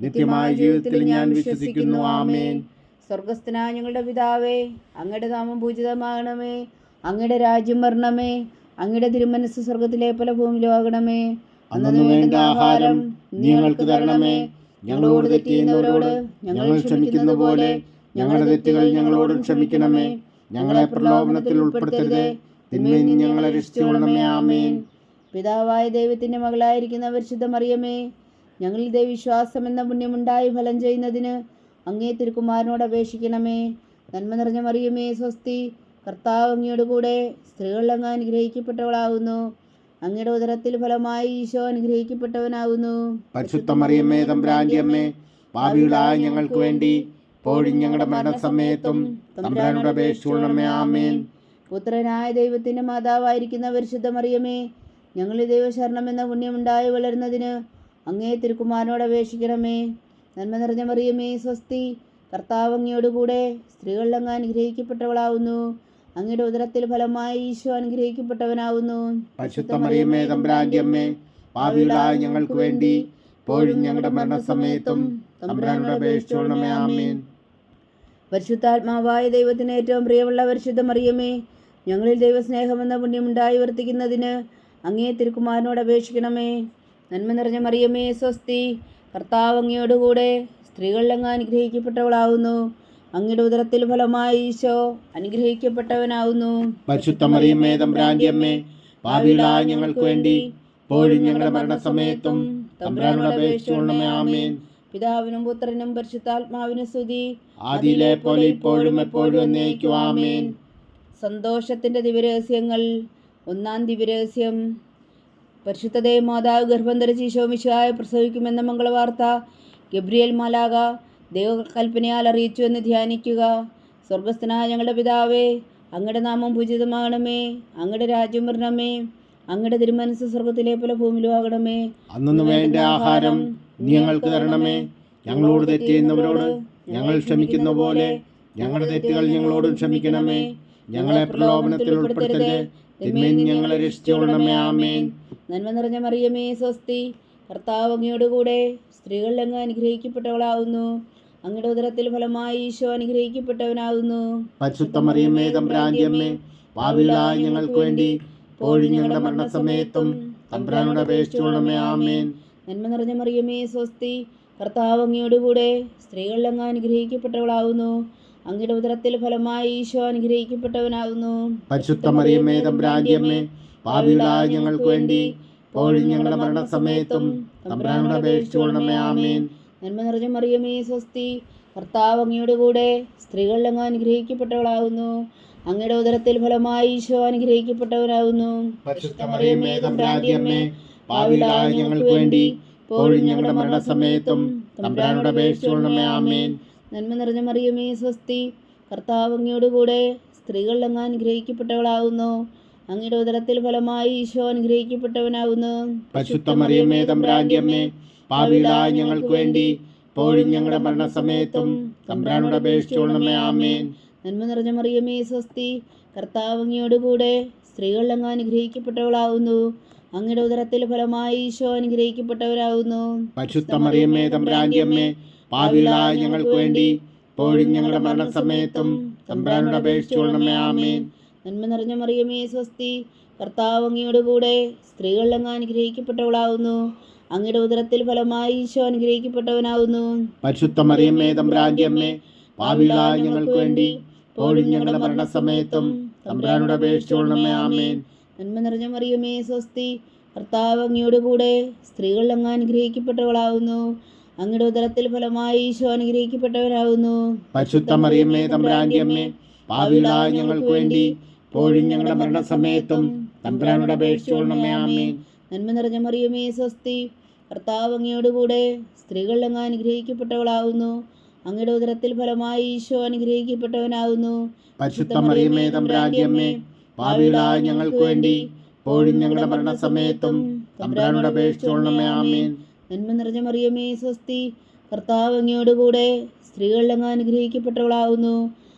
നിത്യമായ ജീവിതത്തിൽ ഞാൻ വിശ്വസിക്കുന്നു. ആമേൻ. സ്വർഗസ്ഥനായ ഞങ്ങളുടെ പിതാവേ അങ്ങയുടെ നാമം പൂജിതമാകണമേ. അങ്ങയുടെ രാജ്യം വരണമേ. അങ്ങയുടെ തിരുമനസ് സ്വർഗത്തിലെ പല ഭൂമിയിലും ആകണമേ. അന്നു വേണ്ട ആഹാരം ഞങ്ങൾക്ക് തരണമേ. ഞങ്ങളോട് തെറ്റിയുന്നവരോട് ഞങ്ങൾ ക്ഷമിക്കുന്ന പോലെ ഞങ്ങളുടെ തെറ്റുകൾ ഞങ്ങളോടും ക്ഷമിക്കണമേ. ഞങ്ങളെ പ്രലോഭനത്തിൽ ഉൾപ്പെടുത്തരുതേ. തിന്മയിൽ നിന്ന് ഞങ്ങളെ രക്ഷിച്ചുകൊള്ളണമേ. ആമേൻ. പിതാവായ ദൈവത്തിന്റെ മകളായിരിക്കുന്ന പരിശുദ്ധ മറിയമേ വിശ്വാസം എന്ന പുണ്യമുണ്ടായി ഫലം ചെയ്യുന്നതിന് അങ്ങേ തിരുക്കുമാരനോട് അപേക്ഷിക്കണമേ. നന്മ നിറഞ്ഞ മറിയമേ സ്വസ്തി. കർത്താവ് അങ്ങയോട് കൂടെ അങ്ങ് അനുഗ്രഹിക്കപ്പെട്ടവളാകുന്നു അങ്ങയുടെ ഉദരത്തിൽ ഫലമായി ഈശോ അനുഗ്രഹിക്കപ്പെട്ടവനാകുന്നു പരിശുദ്ധ മറിയമ്മേ തമ്പ്രാന്റിയമ്മേ ഭാവികളായ ഞങ്ങൾക്ക് വേണ്ടി ഇപ്പോഴും ഞങ്ങളുടെ മരണസമയത്തും തമ്പുരാനോട് അപേക്ഷിച്ചുകൊള്ളണമേ. ആമേൻ. പുത്രനായ ദൈവത്തിന്റെ മാതാവായിരിക്കുന്ന പരിശുദ്ധ മറിയമേ ഞങ്ങളുടെ ദൈവശരണം എന്ന പുണ്യമുണ്ടായി വളരുന്നതിന് അങ്ങേ തിരുക്കുമാരനോട് അപേക്ഷിക്കണമേ. നന്മ നിറഞ്ഞ മറിയമേ സ്വസ്തി. കർത്താവ് അങ്ങയോടുകൂടെ സ്ത്രീകളിൽ അങ്ങ് അനുഗ്രഹിക്കപ്പെട്ടവളാവുന്നു. അങ്ങയുടെ ഉദരത്തിൽ ഫലമായി ഈശോ അനുഗ്രഹിക്കപ്പെട്ടവനാവുന്നു. പാപികളായ ഞങ്ങൾക്ക് വേണ്ടി ഇപ്പോഴും ഞങ്ങളുടെ മരണസമയത്തും തമ്പുരാനോട് അപേക്ഷിച്ചുകൊള്ളണമേ ആമേൻ. പരിശുദ്ധാത്മാവായ ദൈവത്തിന് ഏറ്റവും പ്രിയമുള്ള പരിശുദ്ധ മറിയമേ ഞങ്ങളിൽ ദൈവസ്നേഹമെന്ന പുണ്യമുണ്ടായി വർത്തിക്കുന്നതിന് അങ്ങേ തിരുക്കുമാരനോട് അപേക്ഷിക്കണമേ. നന്മ നിറഞ്ഞ മറിയമേ സ്വസ്തി. കർത്താവ് അങ്ങയോടുകൂടെ സ്ത്രീകളിലങ്ങ് അനുഗ്രഹിക്കപ്പെട്ടവളാവുന്നു. അങ്ങയുടെ ഉദരത്തിൽ ഫലമായി ഈശോ അനുഗ്രഹിക്കപ്പെട്ടവനാവുന്നു. പരിശുദ്ധ മറിയമ്മേ തമ്പുരാന്റെ അമ്മേ പാപികളായ ഞങ്ങൾക്ക് വേണ്ടി ഇപ്പോഴും ഞങ്ങളുടെ മരണസമയത്തും തമ്പ്രാനോട് അപേക്ഷിച്ചുകൊള്ളണമേ ആമേൻ. പിതാവിനും പുത്രനും പരിശുദ്ധാത്മാവിനും സ്തുതി. ആദിയിലെ പോലെ ഇപ്പോഴും എപ്പോഴും എന്നേക്കും ആമേൻ. സന്തോഷത്തിന്റെ ദിവരഹസ്യങ്ങൾ ഒന്നാം ദിവരഹസ്യം പരിശുദ്ധ മാതാവ് ഗർഭം ധരിച്ച് ഈശോമിശായ പ്രസവിക്കുമെന്ന മംഗളവാർത്ത ഗബ്രിയേൽ മാലാക ദൈവകൽപ്പനയാൽ അറിയിച്ചു എന്ന് ധ്യാനിക്കുക. സ്വർഗസ്ഥനായ ഞങ്ങളുടെ പിതാവേ അങ്ങയുടെ നാമം പൂജിതമാകണമേ അങ്ങയുടെ രാജ്യം വരണമേ അങ്ങയുടെ തിരുമനസ് സ്വർഗത്തിലെ പോലെ ഭൂമിയിലും ആകണമേ. അന്നു വേണ്ട ആഹാരം ഞങ്ങൾക്ക് തരണമേ. ഞങ്ങളോട് തെറ്റ് ചെയ്യുന്നവരോട് ഞങ്ങൾ ക്ഷമിക്കുന്ന പോലെ ഞങ്ങളുടെ തെറ്റുകൾ ഞങ്ങളോട് ക്ഷമിക്കണമേ. ഞങ്ങളെ പ്രലോഭനത്തിൽ ഉൾപ്പെടുത്തരുത്. തിന്മയിൽ ഞങ്ങളെ രക്ഷിച്ചുകൊള്ളണമേ. ആമേൻ. നന്മ നിറഞ്ഞ മറിയമേ സ്വസ്തി. കർത്താവ് അങ്ങയോടുകൂടെ സ്ത്രീകളിൽ അങ്ങ് അനുഗ്രഹിക്കപ്പെട്ടവളാവുന്നു. അങ്ങയുടെ ഉദരത്തിൽ ഫലമായി ഈശോ അനുഗ്രഹിക്കപ്പെട്ടവനാകുന്നു പരിശുദ്ധ മറിയമ്മേ തമ്പുരാന്റെ അമ്മേ പാപികളായ ഞങ്ങൾക്ക് വേണ്ടി പോഴും ഞങ്ങളുടെ മരണസമയത്തും തമ്പ്രാനോട് അപേക്ഷിച്ചുകൊള്ളമേ ആമേൻ. നന്മ നിറഞ്ഞ മറിയമേ സ്വസ്തി. കർത്താവ് അങ്ങയോടുകൂടെ സ്ത്രീകളിൽ അങ്ങ് അനുഗ്രഹിക്കപ്പെട്ടവളാവുന്നു. അങ്ങയുടെ ഉദരത്തിൽ ഫലമായി ഈശോ അനുഗ്രഹിക്കപ്പെട്ടവനാകുന്നു പരിശുദ്ധ മറിയമ്മേ തമ്പുരാന്റെ അമ്മേ പാപികളായ ഞങ്ങൾക്ക് വേണ്ടി ഇപ്പോഴും ഞങ്ങളുടെ മരണസമയത്തും തമ്പുരാനോട് അപേക്ഷിച്ചുകൊള്ളണമേ ആമേൻ. നന്മ നിറഞ്ഞ മറിയമേ സ്വസ്തി. കർത്താവ് അങ്ങയോടുകൂടെ സ്ത്രീകളിൽ അങ്ങ് അനുഗ്രഹിക്കപ്പെട്ടവളാകുന്നു. അങ്ങയുടെ ഉദരത്തിൽ ഫലമായി ഈശോ അനുഗ്രഹിക്കപ്പെട്ടവനാകുന്നു. പാപികളായ ഞങ്ങൾക്ക് വേണ്ടി ഇപ്പോഴും ഞങ്ങളുടെ മരണസമയത്തും തമ്പുരാനോട് അപേക്ഷിച്ചുകൊള്ളണമേ ആമേൻ. നന്മ നിറഞ്ഞ മറിയമേ സ്വസ്തി. കർത്താവ് അങ്ങയോടുകൂടെ സ്ത്രീകളിൽ അങ്ങ് അനുഗ്രഹിക്കപ്പെട്ടവളാകുന്നു. അങ്ങയുടെ ഉദരത്തിൽ ഫലമായി ഈശോ അനുഗ്രഹിക്കപ്പെട്ടവനാകുന്നു. പരിശുദ്ധ മറിയമ്മേ തമ്പുരാന്റെ അമ്മേ പാപികളായ ഞങ്ങൾക്ക് വേണ്ടി ഇപ്പോഴും ഞങ്ങളുടെ മരണസമയത്തും തമ്പ്രാനോട് അപേക്ഷിച്ചോളണമേ ആമേൻ. നന്മ നിറഞ്ഞ മറിയമേ സ്വസ്തി കർത്താവങ്ങിയോട് കൂടെ സ്ത്രീകൾ അങ്ങ് അനുഗ്രഹിക്കപ്പെട്ടവളാവുന്നു അങ്ങയുടെ ഉദരത്തിൽ ഫലമായി ഈശോ അനുഗ്രഹിക്കപ്പെട്ടവരാകുന്നു. പരിശുദ്ധ മറിയമ്മേ തമ്പ്രാന്റെ അമ്മേ പാപികളായ ഞങ്ങൾക്ക് വേണ്ടി ഇപ്പോഴും ഞങ്ങളുടെ മരണസമയത്തും തമ്പ്രാനോട് അപേക്ഷിച്ചോളണമേ ആമേൻ. നന്മ നിറഞ്ഞ മറിയമേ സ്വസ്തി. കർത്താവ് അങ്ങയോടുകൂടെ സ്ത്രീകൾ അങ്ങ് അനുഗ്രഹിക്കപ്പെട്ടവളാവുന്നു. അങ്ങയുടെ ഉദരത്തിൽ ഫലമായി ഈശോ അനുഗ്രഹിക്കപ്പെട്ടവനാവുന്നു. പരിശുദ്ധ മറിയമ്മേ തമ്പ്രാന്റെ അമ്മേ ഞങ്ങൾക്ക് വേണ്ടി പോഴും ഞങ്ങളുടെ മരണസമയത്തും തമ്പ്രാനോട് അപേക്ഷിച്ചോളണമേ ആമേൻ. നന്മ നിറഞ്ഞ മറിയമേ സ്വസ്തി. കർത്താവ് അങ്ങയോടുകൂടെ സ്ത്രീകൾ അങ്ങ് അനുഗ്രഹിക്കപ്പെട്ടവളാവുന്നു. അങ്ങയുടെ ഉദരത്തിൽ ഫലമായി ഈശോ അനുഗ്രഹിക്കപ്പെട്ടവനാവുന്നു. പരിശുദ്ധ മറിയമ്മേ തമ്പ്രാന്റെ അമ്മേ പാപികളായ ഞങ്ങൾക്ക് വേണ്ടി പോഴും ഞങ്ങളുടെ മരണസമയത്തും തമ്പ്രാനോട് അപേക്ഷിച്ചോളണമേ ആമേൻ. നന്മ നിറഞ്ഞ മറിയമേ സ്വസ്തി. കർത്താവ് അങ്ങയോടുകൂടെ സ്ത്രീകൾ അങ്ങ് അനുഗ്രഹിക്കപ്പെട്ടവളാവുന്നു. അങ്ങയുടെ ഉദരത്തിൽ ഫലമായി ഈശോ അനുഗ്രഹിക്കപ്പെട്ടവനാവുന്നു. പരിശുദ്ധ മറിയമേ പാപികളായ ഞങ്ങൾക്ക് വേണ്ടി ഇപ്പോഴും ഞങ്ങളുടെ മരണസമയത്തും തമ്പ്രാനോട് അപേക്ഷിച്ചോളണമേ ആമേൻ. നന്മ നിറഞ്ഞ മറിയമേ സ്വസ്തി. കർത്താവ് അങ്ങയോടുകൂടെ സ്ത്രീകൾ അങ്ങ് അനുഗ്രഹിക്കപ്പെട്ടവളാവുന്നു.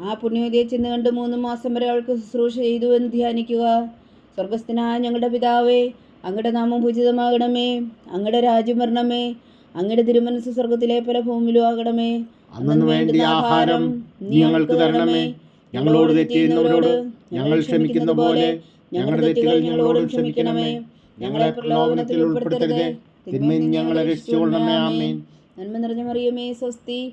ആ പുണ്യവതിയെ ചെന്ന് കണ്ട് മൂന്ന് മാസം വരെ അവൾക്ക് ശുശ്രൂഷ ചെയ്തു എന്ന് ധ്യാനിക്കുക. സ്വർഗസ്ഥനായ ഞങ്ങളുടെ പിതാവേ അങ്ങയുടെ നാമം പൂജിതമാകണമേ അങ്ങയുടെ രാജ്യം വരണമേ അങ്ങയുടെ തിരുമനസ് സ്വർഗത്തിലെ പല ഭൂമിയിലും ആകണമേ. അന്നു വേണ്ടി ആഹാരം നീ ഞങ്ങൾക്ക് തരണമേ. ഞങ്ങളോട് തെറ്റിയുന്നവരോട് ഞങ്ങൾ ക്ഷമിക്കുന്ന പോലെ ഞങ്ങളുടെ തെറ്റുകൾ ഞങ്ങളോടും ക്ഷമിക്കണമേ. ഞങ്ങളെ പ്രലോഭനത്തിൽ ഉൾപ്പെടുത്തരുതേ. തിന്മയിൽ ഞങ്ങളെ രക്ഷിച്ചുകൊള്ളണമേ. ആമേൻ. നന്മ നിറഞ്ഞ മറിയമേ സ്വസ്തി.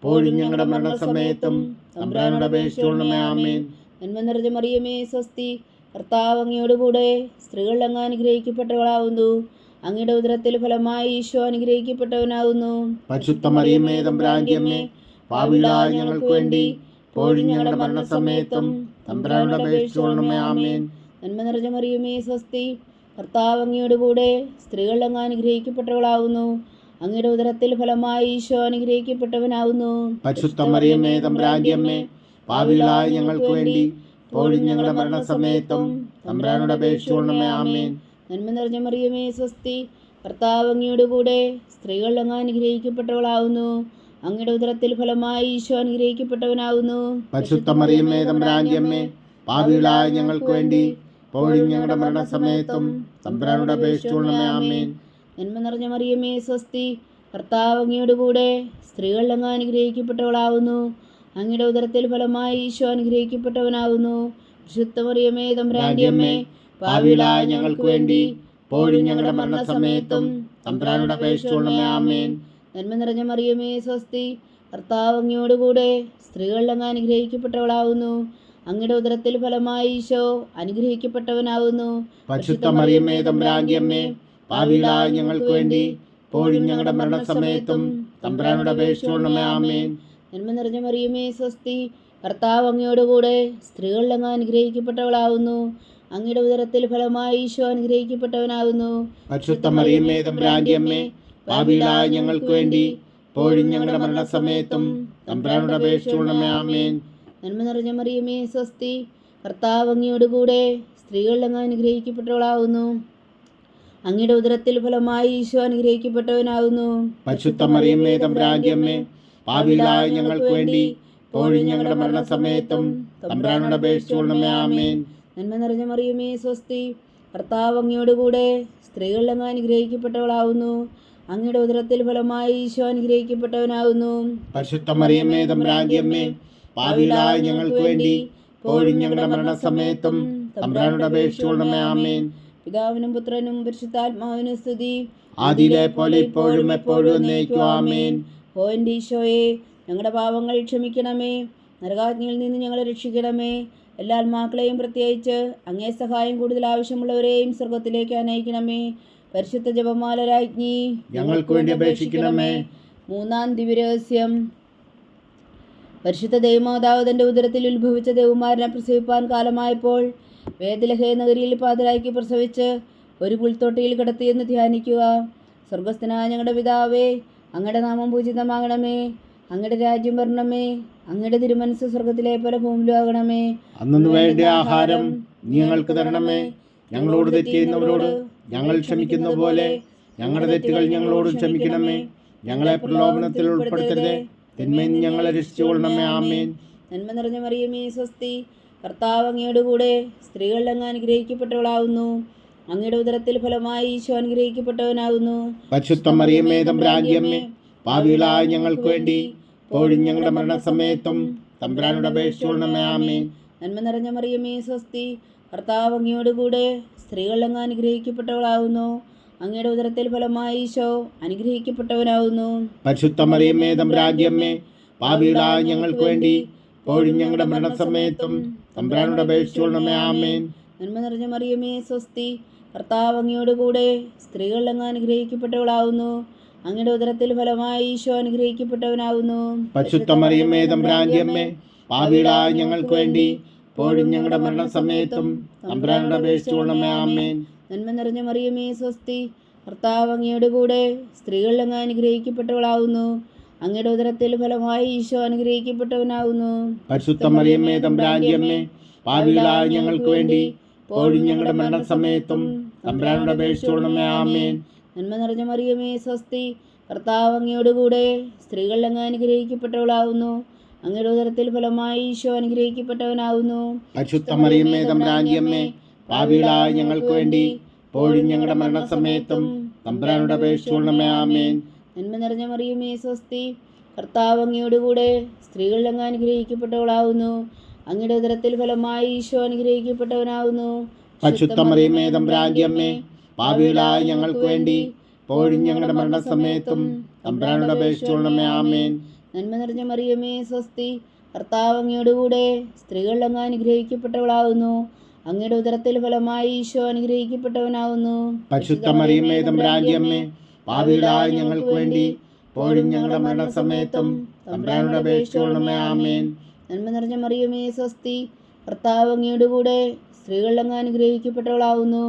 ഇപ്പോഴും ഞങ്ങളുടെ മരണസമയത്തും തമ്പ്രാനോട് അപേക്ഷിച്ചുകൊള്ളണമേ ആമേൻ. നന്മ നിറഞ്ഞ മറിയമേ സ്വസ്തി. കർത്താവ് അങ്ങയുടെ കൂടെ സ്ത്രീകൾ അങ്ങ് അനുഗ്രഹിക്കപ്പെട്ടവളാവുന്നു. അങ്ങയുടെ ഉദരത്തിൽ ഫലമായി ഈശോ അനുഗ്രഹിക്കപ്പെട്ടവനാവുന്നു. പരിശുദ്ധ മറിയമ്മേ തമ്പ്രാന്റെ അമ്മേ പാപികളായ ഞങ്ങൾക്ക് വേണ്ടി ഇപ്പോഴും ഞങ്ങളുടെ മരണസമയത്തും തമ്പ്രാനോട് അപേക്ഷിച്ചുകൊള്ളണമേ ആമേൻ. നന്മ നിറഞ്ഞ മറിയമേ സ്വസ്തി. കർത്താവ് അങ്ങയുടെ കൂടെ സ്ത്രീകൾ അങ്ങ് അനുഗ്രഹിക്കപ്പെട്ടവളാവുന്നു. അങ്ങയുടെ ഉദരത്തിൽ ഫലമായി ഈശോ അനുഗ്രഹിക്കപ്പെട്ടവനാവുന്നു. ഞങ്ങൾക്ക് വേണ്ടി ഇപ്പോഴും ഞങ്ങളുടെ മരണസമയത്തും തമ്പ്രാനോട് അപേക്ഷിച്ചുകൊള്ളണമേ ആമേൻ. നന്മ നിറഞ്ഞ മറിയമേ സ്വസ്തി കർത്താവങ്ങിയുടെ കൂടെ സ്ത്രീകൾ അങ്ങ് അനുഗ്രഹിക്കപ്പെട്ടവളാവുന്നു. അങ്ങയുടെ ഉദരത്തിൽ ഫലമായി ഈശോ അനുഗ്രഹിക്കപ്പെട്ടവനാവുന്നു. പരിശുദ്ധമറിയമ്മേ പാവികളായ പാപികളായ ഞങ്ങൾക്ക് വേണ്ടി ഇപ്പോഴും ഞങ്ങളുടെ മരണസമയത്തും തമ്പ്രാനോട് അപേക്ഷിച്ചുകൊള്ളണമേ ആമേൻ. നന്മ നിറഞ്ഞ മറിയമേ സ്വസ്തി. കർത്താവ് അങ്ങയുടെ കൂടെ സ്ത്രീകൾ അങ്ങ് അനുഗ്രഹിക്കപ്പെട്ടവളാവുന്നു. അങ്ങയുടെ ഉദരത്തിൽ ഫലമായി ഈശോ അനുഗ്രഹിക്കപ്പെട്ടവനാവുന്നു. വിശുദ്ധ മറിയമേ അമ്മേ പാപികളായ ഞങ്ങൾക്ക് വേണ്ടി പോഴും ഞങ്ങളുടെ മരണസമയത്തും തമ്പ്രാനോട് അപേക്ഷിച്ചുകൊള്ളണമേ ആമേൻ. നന്മ നിറഞ്ഞ മറിയമേ സ്വസ്തി. കർത്താവ് അങ്ങയോട് കൂടെ സ്ത്രീകൾ അങ്ങ് അനുഗ്രഹിക്കപ്പെട്ടവളാവുന്നു. അങ്ങയുടെ ഉദരത്തിൽ ഫലമായി ഈശോ അനുഗ്രഹിക്കപ്പെട്ടവനാവുന്നു. പരിശുദ്ധ മറിയമ്മേ അമ്മേ പാപികളായ ഞങ്ങൾക്ക് വേണ്ടി ഇപ്പോഴും ഞങ്ങളുടെ മരണസമയത്തും തമ്പ്രാനോട് അപേക്ഷിച്ചുകൊള്ളണമേ ആമേൻ. നന്മ നിറഞ്ഞ മറിയമേ സ്വസ്തി. കർത്താവ് അങ്ങയോട് കൂടെ സ്ത്രീകൾ അങ്ങ് അനുഗ്രഹിക്കപ്പെട്ടവളാവുന്നു. അങ്ങയുടെ ഉദരത്തിൽ ഫലമായി ഈശോ അനുഗ്രഹിക്കപ്പെട്ടവനാവുന്നു. പരിശുദ്ധ മറിയമ്മേ തമ്പ്രാന്റെ അമ്മേ പാപികളായ ഞങ്ങൾക്ക് വേണ്ടി ഇപ്പോഴും ഞങ്ങളുടെ മരണസമയത്തും തമ്പ്രാനോട് അപേക്ഷിച്ചുകൊള്ളണമേ ആമേൻ. നന്മ നിറഞ്ഞ മറിയമേ സ്വസ്തി. കർത്താവ് അങ്ങയോട് കൂടെ സ്ത്രീകളിൽ അങ്ങ് അനുഗ്രഹിക്കപ്പെട്ടവളാവുന്നു. അങ്ങയുടെ ഉദരത്തിൽ ഫലമായി ഈശോ അനുഗ്രഹിക്കപ്പെട്ടവനാകുന്നു. പാപികളായ ഞങ്ങൾക്ക് വേണ്ടി ഞങ്ങളുടെ മരണസമയത്തും തമ്പുരാനോട് അപേക്ഷിച്ചുകൊള്ളണമേ ആമേൻ. നന്മ നിറഞ്ഞ മറിയമേ സ്വസ്തി. കർത്താവ് അങ്ങയോട് കൂടെ സ്ത്രീകൾ അങ്ങ് അനുഗ്രഹിക്കപ്പെട്ടവളാവുന്നു. അങ്ങയുടെ ഉദരത്തിൽ ഫലമായി ഈശോ അനുഗ്രഹിക്കപ്പെട്ടവനാകുന്നു പരിശുദ്ധ മറിയമ്മേ തമ്പുരാന്റെ അമ്മേ പാപികളായ ഞങ്ങൾക്ക് വേണ്ടി ഞങ്ങളുടെ മരണസമയത്തും തമ്പുരാനോട് അപേക്ഷിച്ചുകൊള്ളണമേ ആമേൻ. പിതാവിനും പുത്രനും പരിശുദ്ധാത്മാവിനും സ്തുതി. ആദിയിലെ പോലെ ഇപ്പോഴും എപ്പോഴും ആമേൻ. ഓ എന്റെ ഈശോയെ ഞങ്ങളുടെ പാപങ്ങൾ ക്ഷമിക്കണമേ. നരകാജ്ഞയിൽ നിന്ന് ഞങ്ങളെ രക്ഷിക്കണമേ. എല്ലാ ആത്മാക്കളെയും പ്രത്യേകിച്ച് അങ്ങേ സഹായം കൂടുതൽ ആവശ്യമുള്ളവരെയും സ്വർഗത്തിലേക്ക് അനയിക്കണമേ. പരിശുദ്ധ ജപമാല രാജ്ഞി ഞങ്ങൾക്ക് വേണ്ടി അപേക്ഷിക്കണമേ. മൂന്നാം ദിവ്യരഹസ്യം. പരിശുദ്ധ ദൈവമാതാവ് തന്റെ ഉദരത്തിൽ ഉത്ഭവിച്ച ദേവന്മാരനെ പ്രസവിപ്പാൻ കാലമായപ്പോൾ വേദലഹേ നഗരിയിൽ പാതിരായ്ക്ക് പ്രസവിച്ച് ഒരു പുൽത്തൊട്ടിയിൽ കിടത്തിയെന്ന് ധ്യാനിക്കുക. സ്വർഗസ്ഥനായ ഞങ്ങളുടെ പിതാവേ അങ്ങയുടെ നാമം പൂജിതമാകണമേ. അങ്ങയുടെ രാജ്യം വരണമേ. അങ്ങയുടെ തിരുമനസ് സ്വർഗത്തിലെ പോലെ ഭൂമിയിലും ആകണമേ. അന്നു വേണ്ട ആഹാരം ഞങ്ങൾക്ക് തരണമേ. ഞങ്ങളോട് തെറ്റിയുന്നവരോട് ഞങ്ങൾ ക്ഷമിക്കുന്ന പോലെ ഞങ്ങളുടെ തെറ്റുകൾ ഞങ്ങളോട് ക്ഷമിക്കണമേ. ഞങ്ങളെ പ്രലോഭനത്തിൽ ഉൾപ്പെടുത്തരുതേ. തിന്മയിൽ ഞങ്ങളെ രക്ഷിച്ചുകൊള്ളണമേ. ആമേൻ. നന്മ നിറഞ്ഞ മറിയമേ സ്വസ്തി. കർത്താവ് അങ്ങയുടെ കൂടെ സ്ത്രീകളിൽ അങ്ങ് അനുഗ്രഹിക്കപ്പെട്ടവളാവുന്നു. അങ്ങയുടെ ഉദരത്തിൽ ഫലമായി ഈശോ അനുഗ്രഹിക്കപ്പെട്ടവനാകുന്നു പാപികളായ ഞങ്ങൾക്ക് വേണ്ടി പോഴും ഞങ്ങളുടെ മരണസമയത്തും തമ്പുരാനോട് അപേക്ഷിച്ചുകൊള്ളണമേ നന്മ നിറഞ്ഞ മറിയമ്മേ സ്വസ്തി. കർത്താവ് അങ്ങയോട് കൂടെ സ്ത്രീകളിൽ അങ്ങ് അനുഗ്രഹിക്കപ്പെട്ടവളാവുന്നു. അങ്ങയുടെ ഉദരത്തിൽ ഫലമായി ഈശോ അനുഗ്രഹിക്കപ്പെട്ടവനാകുന്നു പരിശുദ്ധ മറിയമ്മേ തമ്പുരാന്റെ അമ്മേ പാപികളായ ഞങ്ങൾക്ക് വേണ്ടി ഇപ്പോഴും ഞങ്ങളുടെ മരണസമയത്തും തമ്പുരാനോട് അപേക്ഷിച്ചുകൊള്ളണമേ ആമേൻ. നന്മ നിറഞ്ഞ മറിയമേ സ്വസ്തി. കർത്താവ് അങ്ങയോട് കൂടെ സ്ത്രീകൾ അങ്ങ് അനുഗ്രഹിക്കപ്പെട്ടവളാവുന്നു. അങ്ങയുടെ ഉദരത്തിൽ ഫലമായി ഈശോ അനുഗ്രഹിക്കപ്പെട്ടവനാവുന്നു. പശുത്ത മറിയമ്മേ തമ്പുരാന്റെ അമ്മേ പാപികളായ ഞങ്ങൾക്ക് വേണ്ടി ഇപ്പോഴും ഞങ്ങളുടെ മരണസമയത്തും തമ്പ്രാനോട് അപേക്ഷിച്ചുകൊള്ളണമേ ആമേൻ. നന്മ നിറഞ്ഞ മറിയമേ സ്വസ്തി. കർത്താവ് അങ്ങയോട് കൂടെ സ്ത്രീകൾ അങ്ങ് അനുഗ്രഹിക്കപ്പെട്ടവളാവുന്നു. അങ്ങയുടെ ഉദരത്തിൽ ഫലമായി ഈശോ അനുഗ്രഹിക്കപ്പെട്ടവനാകുന്നു. പരിശുദ്ധ മറിയമ്മേ തമ്പുരാന്റെ അമ്മേ പാപികളായ ഞങ്ങൾക്ക് വേണ്ടി പോഴും ഞങ്ങളുടെ മരണസമയത്തും തമ്പുരാനോട് അപേക്ഷിച്ചുകൊള്ളണമേ ആമേൻ. നന്മ നിറഞ്ഞ മറിയമേ സ്വസ്തി കർത്താവ് അങ്ങയോട് കൂടെ സ്ത്രീകളിൽ അങ്ങ് അനുഗ്രഹിക്കപ്പെട്ടവളാവുന്നു അങ്ങയുടെ ഉദരത്തിൽ ഫലമായി ഈശോ അനുഗ്രഹിക്കപ്പെട്ടവനാകുന്നു. പരിശുദ്ധ മറിയമ്മേ തമ്പുരാന്റെ അമ്മേ പാപികളായ ഞങ്ങൾക്ക് വേണ്ടി പോഴും ഞങ്ങളുടെ മരണസമയത്തും തമ്പുരാനോട് അപേക്ഷിച്ചുകൊള്ളണമേ ആമേൻ. നന്മ നിറഞ്ഞ മറിയുമേ സ്വസ്തി. കർത്താവ് അങ്ങയോട് കൂടെ സ്ത്രീകളിൽ അങ്ങ് അനുഗ്രഹിക്കപ്പെട്ടവളാവുന്നു. അങ്ങയുടെ ഉദരത്തിൽ ഫലമായി ഈശോ അനുഗ്രഹിക്കപ്പെട്ടവനാവുന്നു. തമ്പുരാന്റെ അമ്മേ പാപികളായ ഞങ്ങൾക്ക് വേണ്ടി പോഴും ഞങ്ങളുടെ മരണസമയത്തും തമ്പുരാനോട് ആമേൻ. നന്മ നിറഞ്ഞ മറിയമേ സ്വസ്തി. കർത്താവ് അങ്ങയോട് കൂടെ സ്ത്രീകളിൽ അങ്ങ് അനുഗ്രഹിക്കപ്പെട്ടവളാവുന്നു. അങ്ങയുടെ ഉദരത്തിൽ ഫലമായി ഈശോ അനുഗ്രഹിക്കപ്പെട്ടവനാവുന്നു. പരിശുദ്ധ മറിയമ്മേ തമ്പുരാന്റെ അമ്മേ പാപികളായ ഞങ്ങൾക്ക് വേണ്ടി പോഴും ഞങ്ങളുടെ മരണസമയത്തും തമ്പുരാനോട് അപേക്ഷിച്ചുകൊള്ളണമേ ആമേൻ. നന്മ നിറഞ്ഞ മറിയമേ സ്വസ്തി. കർത്താവ് അങ്ങയുടെ കൂടെ സ്ത്രീകളിൽ അങ്ങ് അനുഗ്രഹിക്കപ്പെട്ടവളാവുന്നു.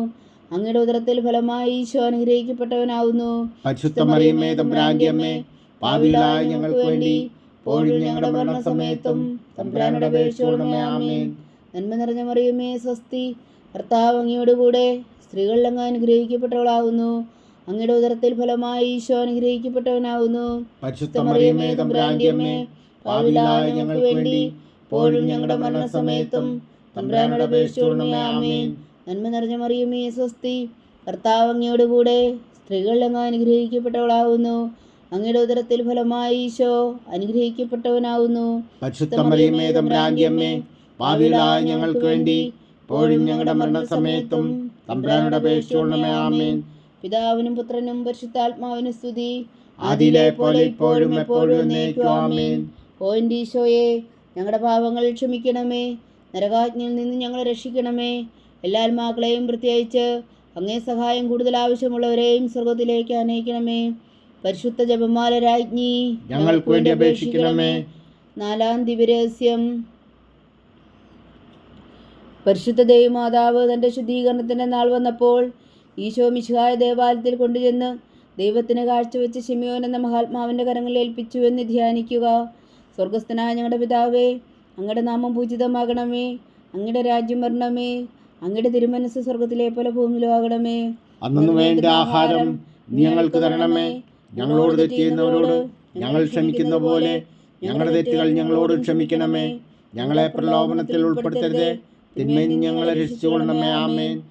അങ്ങയുടെ ഉദരത്തിൽ ഫലമായി ഈശോ അനുഗ്രഹിക്കപ്പെട്ടവനാവുന്നു. പരിശുദ്ധ മറിയമ്മേ തമ്പുരാന്റെ അമ്മേ പാപികളായ ഞങ്ങൾക്ക് വേണ്ടി പോഴും ഞങ്ങളുടെ മരണസമയത്തും തമ്പ്രാനോട് അപേക്ഷിച്ചുകൊള്ളണമേ ആമേൻ. നന്മ നിറഞ്ഞ മറിയമേ സ്വസ്തി. കർത്താവ് അങ്ങയോട് കൂടെ സ്ത്രീകളിൽ അങ്ങ് അനുഗ്രഹിക്കപ്പെട്ടവളാവുന്നു. അങ്ങയുടെ ഉദരത്തിൽ ഫലമായി ഈശോ അനുഗ്രഹിക്കപ്പെട്ടവനാവുന്നു. പരിശുദ്ധ മറിയമ്മേ തമ്പുരാന്റെ അമ്മേ ഞങ്ങൾക്ക് വേണ്ടി പോഴും ഞങ്ങളുടെ മരണസമയത്തും തമ്പ്രാനോട് അപേക്ഷിച്ചുകൊള്ളണമേ ആമേൻ. നന്മ നിറഞ്ഞ മറിയമേ സ്വസ്തി. കർത്താവ് അങ്ങയോട് കൂടെ സ്ത്രീകളിൽ അങ്ങ് അനുഗ്രഹിക്കപ്പെട്ടവളാവുന്നു. അങ്ങയുടെ ഉദരത്തിൽ ഫലമായി ഈശോ അനുഗ്രഹിക്കപ്പെട്ടവനാവുന്നു. പരിശുദ്ധ മറിയമ്മേ തമ്പുരാന്റെ അമ്മേ ഞങ്ങൾക്ക് വേണ്ടി പോഴും ഞങ്ങളുടെ മരണസമയത്തും. തമ്പ്രാനോട് അപേക്ഷിച്ചുകൊള്ളണമേ ആമേൻ. പിതാവിനും പുത്രനും പരിശുദ്ധാത്മാവിനും സ്തുതി. ആദിയിലെ പോലെ ഇപ്പോഴും എപ്പോഴും ആമേൻ. ഓ എന്റെ ഈശോയെ ഞങ്ങളുടെ പാപങ്ങൾ ക്ഷമിക്കണമേ. നരകാജ്ഞയിൽ നിന്ന് ഞങ്ങളെ രക്ഷിക്കണമേ. എല്ലാ ആത്മാക്കളെയും പ്രത്യേകിച്ച് അങ്ങേ സഹായം കൂടുതൽ ആവശ്യമുള്ളവരെയും സ്വർഗത്തിലേക്ക് അനയിക്കണമേ പരിശുദ്ധ ജപമാല രാജ്ഞി ഞങ്ങൾക്ക് വേണ്ടി അപേക്ഷിക്കണമേ. നാലാം ദിവ്യരഹസ്യം. പരിശുദ്ധ ദൈവമാതാവ് തന്റെ ശുദ്ധീകരണത്തിന്റെ നാൾ വന്നപ്പോൾ ഈശോ മിശുഹായ ദേവാലയത്തിൽ കൊണ്ടുചെന്ന് ദൈവത്തിന് കാഴ്ചവെച്ച് ഷിമിയോൻ എന്ന മഹാത്മാവിന്റെ കരങ്ങളിൽ ഏൽപ്പിച്ചു എന്ന് ധ്യാനിക്കുക. സ്വർഗസ്ഥനായ ഞങ്ങളുടെ പിതാവേ അങ്ങയുടെ നാമം പൂജിതമാകണമേ. അങ്ങയുടെ രാജ്യം വരണമേ. അങ്ങയുടെ തിരുമനസ് സ്വർഗത്തിലെ പോലെ ഭൂമിയിലും ആകണമേ. അന്നു വേണ്ട ആഹാരം ഞങ്ങൾക്ക് തരണമേ. ഞങ്ങളോട് തെറ്റിയുന്നവരോട് ഞങ്ങൾ ക്ഷമിക്കുന്ന പോലെ ഞങ്ങളുടെ തെറ്റുകൾ ഞങ്ങളോട് ക്ഷമിക്കണമേ. ഞങ്ങളെ പ്രലോഭനത്തിൽ ഉൾപ്പെടുത്തരുതേ. തിന്മയിൽ ഞങ്ങളെ രക്ഷിച്ചുകൊള്ളണമേ. ആമേൻ.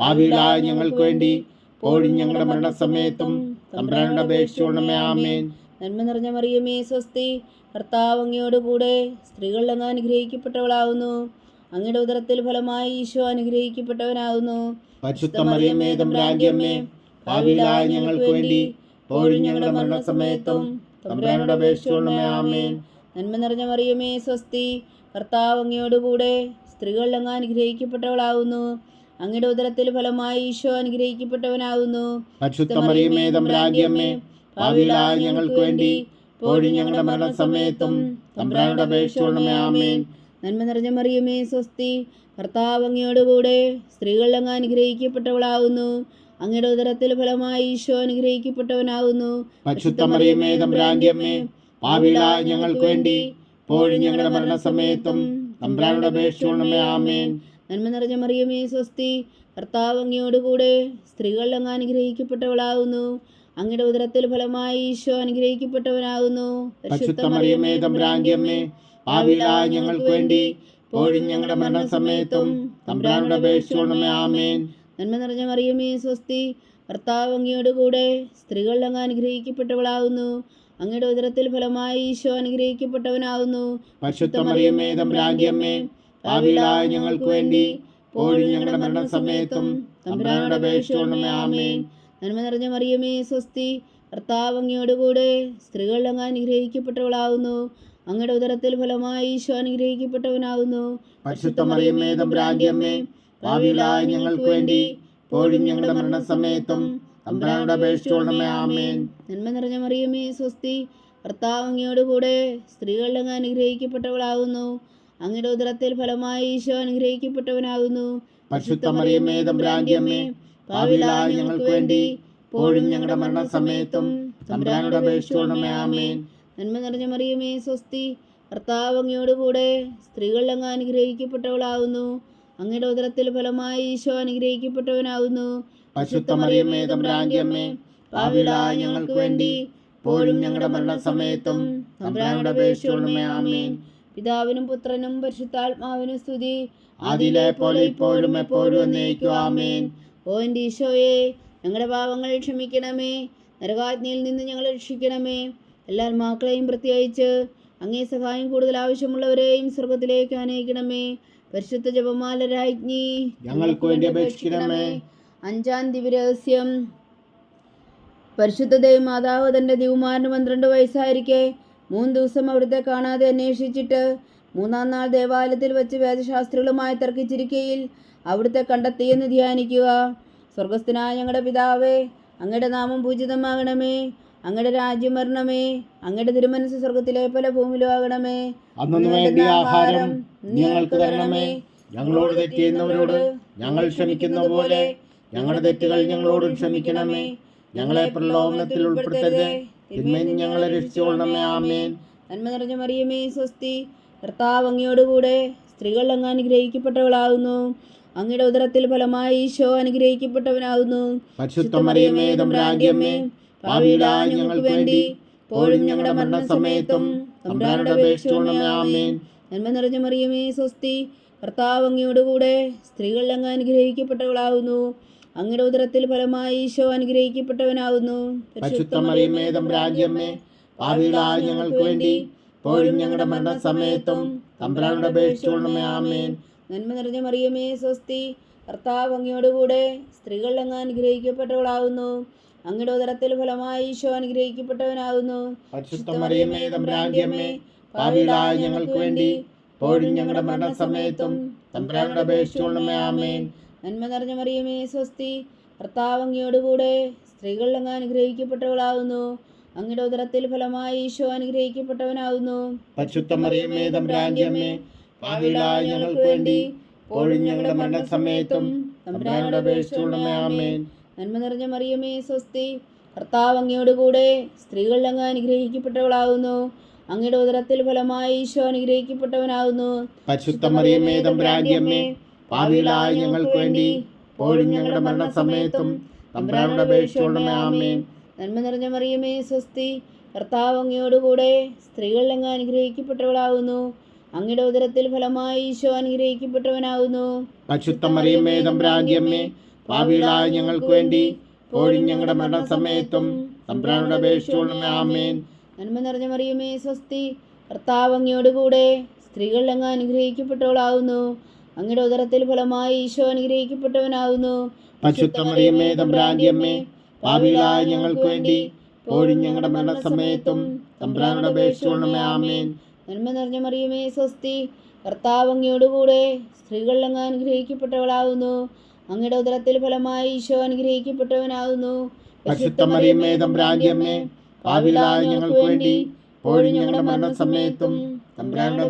അമ്മേ ഞങ്ങൾക്ക് വേണ്ടി പോഴും ഞങ്ങളുടെ മരണസമയത്തും. തമ്പുരാനോട് അപേക്ഷിച്ചുകൊള്ളണമേ ആമേൻ. നന്മ നിറഞ്ഞ മറിയമേ സ്വസ്തി കർത്താവ് അങ്ങയോട് കൂടെ സ്ത്രീകളിൽ അങ്ങ് അനുഗ്രഹിക്കപ്പെട്ടവളാകുന്നു അങ്ങയുടെ ഉദരത്തിൽ ഫലമായി ഈശോ അനുഗ്രഹിക്കപ്പെട്ടവനാകുന്നു പരിശുദ്ധ മറിയമ്മേ തമ്പുരാന്റെ അമ്മേ പാവികളായ ഞങ്ങൾക്ക് വേണ്ടി പോഴും ഞങ്ങളുടെ മരണസമയത്തും. തമ്പുരാനോട് അപേക്ഷിച്ചുകൊള്ളണമേ ആമേൻ. നന്മ നിറഞ്ഞ മറിയമേ സ്വസ്തി കർത്താവ് അങ്ങയോട് കൂടെ സ്ത്രീകളിൽ അങ്ങ് അനുഗ്രഹിക്കപ്പെട്ടവളാകുന്നു അങ്ങയുടെ ഉദരത്തിൽ ഫലമായി ഈശോ അനുഗ്രഹിക്കപ്പെട്ടവനാകുന്നു. പരിശുദ്ധ മറിയമ്മേ തമ്പുരാന്റെ അമ്മേ പാവികളായ ഞങ്ങൾക്ക് വേണ്ടി ഇപ്പോഴും ഞങ്ങളുടെ മരണസമയത്തും തമ്പുരാനോട് അപേക്ഷിച്ചുകൊള്ളണമേ ആമേൻ. നന്മ നിറഞ്ഞ മറിയമേ സ്വസ്തി കർത്താവ് അങ്ങയോട് കൂടെ സ്ത്രീകൾ അങ്ങ് അനുഗ്രഹിക്കപ്പെട്ടവളാകുന്നു. അങ്ങയുടെ ഉദരത്തിൽ ഫലമായി ഈശോ അനുഗ്രഹിക്കപ്പെട്ടവനാകുന്നു. പരിശുദ്ധ മറിയമ്മേ തമ്പുരാന്റെ അമ്മേ പാവികളായ ഞങ്ങൾക്ക് വേണ്ടി ഇപ്പോഴും ഞങ്ങളുടെ മരണസമയത്തും തമ്പുരാനോട് അപേക്ഷിച്ചുകൊള്ളണമേ ആമേൻ. നന്മ നിറഞ്ഞ മറിയമേ സ്വസ്തി. കർത്താവ് അങ്ങയോടുകൂടെ സ്ത്രീകളിൽ അങ്ങ് അനുഗ്രഹിക്കപ്പെട്ടവളാകുന്നു അങ്ങയുടെ ഉദരത്തിൽ ഫലമായി ഈശോ അനുഗ്രഹിക്കപ്പെട്ടവനാകുന്നു അമ്മേ. പാവികളായ ഞങ്ങൾക്ക് വേണ്ടി ഇപ്പോഴും ഞങ്ങളുടെ മരണസമയത്തും തമ്പുരാനോട് അപേക്ഷിച്ചുകൊള്ളണമേ. ആമേൻ. നന്മ നിറഞ്ഞ മറിയമേ സ്വസ്തി. കർത്താവ് അങ്ങയോടുകൂടെ സ്ത്രീകളിൽ അങ്ങ് അനുഗ്രഹിക്കപ്പെട്ടവളാകുന്നു അങ്ങയുടെ ഉദരത്തിൽ ഫലമായി ഈശോ അനുഗ്രഹിക്കപ്പെട്ടവനാകുന്നു പരിശുദ്ധ മറിയമ്മേ തമ്പുരാന്റെ പാവികളായ ഞങ്ങൾക്ക് വേണ്ടി പോഴും ഞങ്ങളുടെ മരണസമയത്തും അപേക്ഷിച്ചുകൊള്ളണമേ ആമേൻ. നന്മ നിറഞ്ഞ മറിയമേ സ്വസ്തി കർത്താവ് അങ്ങയോട് കൂടെ സ്ത്രീകളിൽ അങ്ങ് അനുഗ്രഹിക്കപ്പെട്ടവളാകുന്നു അങ്ങയുടെ ഉദരത്തിൽ ഫലമായി ഈശോ അനുഗ്രഹിക്കപ്പെട്ടവനാകുന്നു പരിശുദ്ധ മറിയമ്മേ തമ്പുരാന്റെ അമ്മേ പാവികളായ ഞങ്ങൾക്ക് വേണ്ടി പോഴും ഞങ്ങളുടെ മരണസമയത്തും ആമേൻ. നന്മ നിറഞ്ഞ മറിയമേ സ്വസ്തി കർത്താവ് അങ്ങയോട് കൂടെ സ്ത്രീകളിൽ അങ്ങ് അനുഗ്രഹിക്കപ്പെട്ടവളാകുന്നു അങ്ങയുടെ ഉദരത്തിൽ ഫലമായി ഈശോ അനുഗ്രഹിക്കപ്പെട്ടവനാകുന്നു. പരിശുദ്ധ മറിയമ്മേ തമ്പുരാന്റെ അമ്മേ പാവികളായ ഞങ്ങൾക്ക് വേണ്ടി ഇപ്പോഴും ഞങ്ങളുടെ മരണസമയത്തും തമ്പുരാനോട് അപേക്ഷിച്ചുകൊള്ളണമേ ആമേൻ. നന്മ നിറഞ്ഞ മറിയമേ സ്വസ്തി കർത്താവ് അങ്ങയോട് കൂടെ സ്ത്രീകളിൽ അങ്ങ് അനുഗ്രഹിക്കപ്പെട്ടവളാകുന്നു അങ്ങയുടെ ഉദരത്തിൽ ഫലമായി ഈശോ അനുഗ്രഹിക്കപ്പെട്ടവനാകുന്നു പരിശുദ്ധ മറിയമ്മേ തമ്പുരാന്റെ അമ്മേ പാവികളായ ഞങ്ങൾക്ക് വേണ്ടി ഇപ്പോഴും ഞങ്ങളുടെ മരണസമയത്തും തമ്പുരാനോട് അപേക്ഷിച്ചുകൊള്ളണമേ ആമേൻ. പിതാവിനും പുത്രനും പരിശുദ്ധാത്മാവിനും സ്തുതി. അതിലെ പോലെ ഇപ്പോഴും എപ്പോഴും ആമേൻ. ഓ എന്റെ ഈശോയെ ഞങ്ങളുടെ പാവങ്ങൾ ക്ഷമിക്കണമേ. നരകാജ്ഞയിൽ നിന്ന് ഞങ്ങളെ രക്ഷിക്കണമേ. എല്ലാ ആത്മാക്കളെയും പ്രത്യേകിച്ച് അങ്ങേ സഹായം കൂടുതൽ ആവശ്യമുള്ളവരെയും സ്വർഗത്തിലേക്ക് അനയിക്കണമേ പരിശുദ്ധ ജപമാല രാജ്ഞി ഞങ്ങൾക്ക് വേണ്ടി അപേക്ഷിക്കണമേ. അഞ്ചാം ദിവരഹസ്യം പരിശുദ്ധ ദേവി മാതാവ് തന്റെ ദിവമാരന് പന്ത്രണ്ട് വയസ്സായിരിക്കെ. മൂന്ന് ദിവസം അവിടുത്തെ കാണാതെ അന്വേഷിച്ചിട്ട് മൂന്നാം നാൾ ദേവാലയത്തിൽ വെച്ച് വേദശാസ്ത്രികളുമായി തർക്കിച്ചിരിക്കയിൽ അവിടുത്തെ കണ്ടെത്തിയെന്ന് ധ്യാനിക്കുക. സ്വർഗസ്ഥനായ ഞങ്ങളുടെ പിതാവേ അങ്ങയുടെ നാമം പൂജിതമാകണമേ അങ്ങയുടെ രാജ്യം വരണമേ അങ്ങയുടെ തിരുമനസ് സ്വർഗത്തിലെ പല ഭൂമിയിലും ആകണമേ. അന്നു വേണ്ടി ആഹാരം ഞങ്ങൾക്ക് തരണമേ. ഞങ്ങളോട് തെറ്റിയുന്നവരോട് ഞങ്ങൾ ക്ഷമിക്കുന്ന പോലെ ഞങ്ങളുടെ തെറ്റുകൾ ഞങ്ങളോടും ക്ഷമിക്കണമേ. ഞങ്ങളെ പ്രലോഭനത്തിൽ ഉൾപ്പെടുത്തരുതേ. തിന്മയിൽ ഞങ്ങളെ രക്ഷിച്ചുകൊള്ളണമേ ആമേൻ. നന്മ നിറഞ്ഞ മറിയമേ സ്വസ്തി. കർത്താവ് അങ്ങയോടുകൂടെ സ്ത്രീകൾ അങ്ങ് അനുഗ്രഹിക്കപ്പെട്ടവളാകുന്നു. അങ്ങയുടെ ഉദരത്തിൽ ഫലമായി ഈശോ അനുഗ്രഹിക്കപ്പെട്ടവനാകുന്നു. ഞങ്ങൾക്ക് വേണ്ടി പോഴും ഞങ്ങളുടെ മരണസമയത്തും നന്മ നിറഞ്ഞ മറിയമേ സ്വസ്തി. കർത്താവ് അങ്ങയോടുകൂടെ സ്ത്രീകൾ അങ്ങ് അനുഗ്രഹിക്കപ്പെട്ടവളാകുന്നു. അങ്ങയുടെ ഉദരത്തിൽ ഫലമായി ഈശോ അനുഗ്രഹിക്കപ്പെട്ടവനാവുന്നു. പരിശുദ്ധ മറിയമ്മേ തമ്പുരാന്റെ അമ്മേ ഭാവിയിലായ ഞങ്ങൾക്ക് വേണ്ടി പോലും ഞങ്ങളുടെ മരണസമയത്തും തമ്പുരാനോട് അപേക്ഷിച്ചുകൊള്ളണമേ ആമേൻ. നന്മ നിറഞ്ഞ മറിയമേ സ്വസ്തി കർത്താവ് അങ്ങയോടുകൂടെ സ്ത്രീകൾ അങ്ങ് അനുഗ്രഹിക്കപ്പെട്ടവളാവുന്നു. അങ്ങയുടെ ഉദരത്തിൽ ഫലമായി ഈശോ അനുഗ്രഹിക്കപ്പെട്ടവനാകുന്നു പരിശുദ്ധ മറിയമ്മേ തമ്പുരാന്റെ അമ്മേ ഭാവിയിലായ ഞങ്ങൾക്ക് വേണ്ടി ഇപ്പോഴും ഞങ്ങളുടെ മരണസമയത്തും തമ്പുരാനോട് അപേക്ഷിച്ചുകൊള്ളണമേ ആമേൻ. നന്മ നിറഞ്ഞ മറിയമേ സ്വസ്തി. ഭർത്താവ് അങ്ങയോടുകൂടെ സ്ത്രീകൾ അങ്ങ് അനുഗ്രഹിക്കപ്പെട്ടവളാകുന്നു അങ്ങയുടെ ഉദരത്തിൽ ഫലമായി ഈശോ അനുഗ്രഹിക്കപ്പെട്ടവനാകുന്നു ഞങ്ങൾക്ക് വേണ്ടി ഇപ്പോഴും ഞങ്ങളുടെ മരണസമയത്തും തമ്പുരാനോട് അപേക്ഷിച്ചുകൊള്ളണമേ ആമേൻ. നന്മ നിറഞ്ഞ മറിയമേ സ്വസ്തി. ഭർത്താവ് അങ്ങയോടുകൂടെ സ്ത്രീകൾ അങ്ങ് അനുഗ്രഹിക്കപ്പെട്ടവളാകുന്നു അങ്ങയുടെ ഉദരത്തിൽ ഫലമായി ഈശോ അനുഗ്രഹിക്കപ്പെട്ടവനാകുന്നു പരിശുദ്ധ മറിയമേ അമ്മേ ഞങ്ങൾക്ക് വേണ്ടി പോലും ഞങ്ങളുടെ മരണസമയത്തും തമ്പുരാനോട് അപേക്ഷിച്ചുകൊള്ളണമേ ആമേൻ. നന്മ നിറഞ്ഞ മറിയമേ സ്വസ്തി. കർത്താവ് അങ്ങയോടുകൂടെ സ്ത്രീകൾ അങ്ങ് അനുഗ്രഹിക്കപ്പെട്ടവളാകുന്നു അങ്ങയുടെ ഉദരത്തിൽ ഫലമായി ഈശോ അനുഗ്രഹിക്കപ്പെട്ടവനാകുന്നു പരിശുദ്ധ മറിയമേ തമ്പുരാന്റെ അമ്മേ പാവികളായ ഞങ്ങൾക്ക് വേണ്ടി ഇപ്പോഴും ഞങ്ങളുടെ മരണസമയത്തും തമ്പുരാനോട് അപേക്ഷിച്ചുകൊള്ളണമേ ആമേൻ. നന്മ നിറഞ്ഞ മറിയമേ സ്വസ്തി. കർത്താവ് അങ്ങയോടുകൂടെ സ്ത്രീകൾ അങ്ങ് അനുഗ്രഹിക്കപ്പെട്ടവളാകുന്നു അങ്ങയുടെ ഉദരത്തിൽ ഫലമായി ഈശോ അനുഗ്രഹിക്കപ്പെട്ടവനാകുന്നു. ഞങ്ങൾക്ക് വേണ്ടി ഞങ്ങളുടെ മരണസമയത്തും തമ്പുരാനോട് അപേക്ഷിച്ചുകൊള്ളണമേ ആമേൻ. നന്മ നിറഞ്ഞ മറിയമേ സ്വസ്തി കർത്താവ് അങ്ങയോടുകൂടെ സ്ത്രീകൾ അങ്ങ് അനുഗ്രഹിക്കപ്പെട്ടവളാകുന്നു അങ്ങയുടെ ഉദരത്തിൽ ഫലമായി ഈശോ അനുഗ്രഹിക്കപ്പെട്ടവനാകുന്നു ഞങ്ങൾക്ക് വേണ്ടി ഞങ്ങളുടെ മരണസമയത്തും തമ്പുരാനോട്